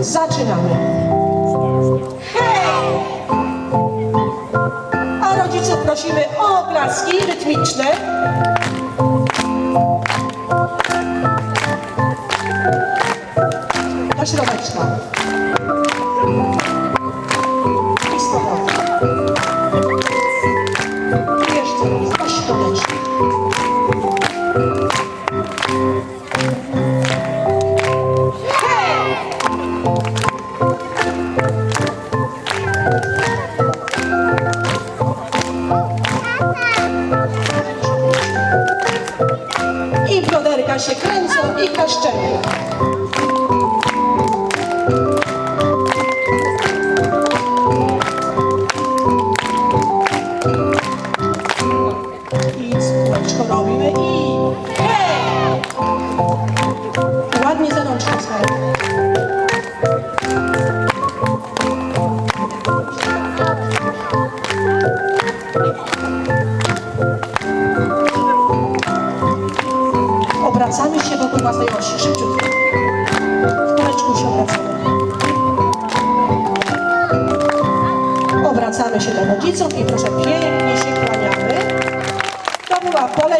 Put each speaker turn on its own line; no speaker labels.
Zaczynamy. Hej! A rodziców prosimy o oklaski rytmiczne. Do środeczka. Bioderka się kręcą i klaszczemy. I kółeczko robimy i hej! Ładnie za rączkę Obracamy się wokół własnej osi, szybciutko. W kółeczku się obracamy. Obracamy się do rodziców i proszę pięknie się kłaniamy. To była pole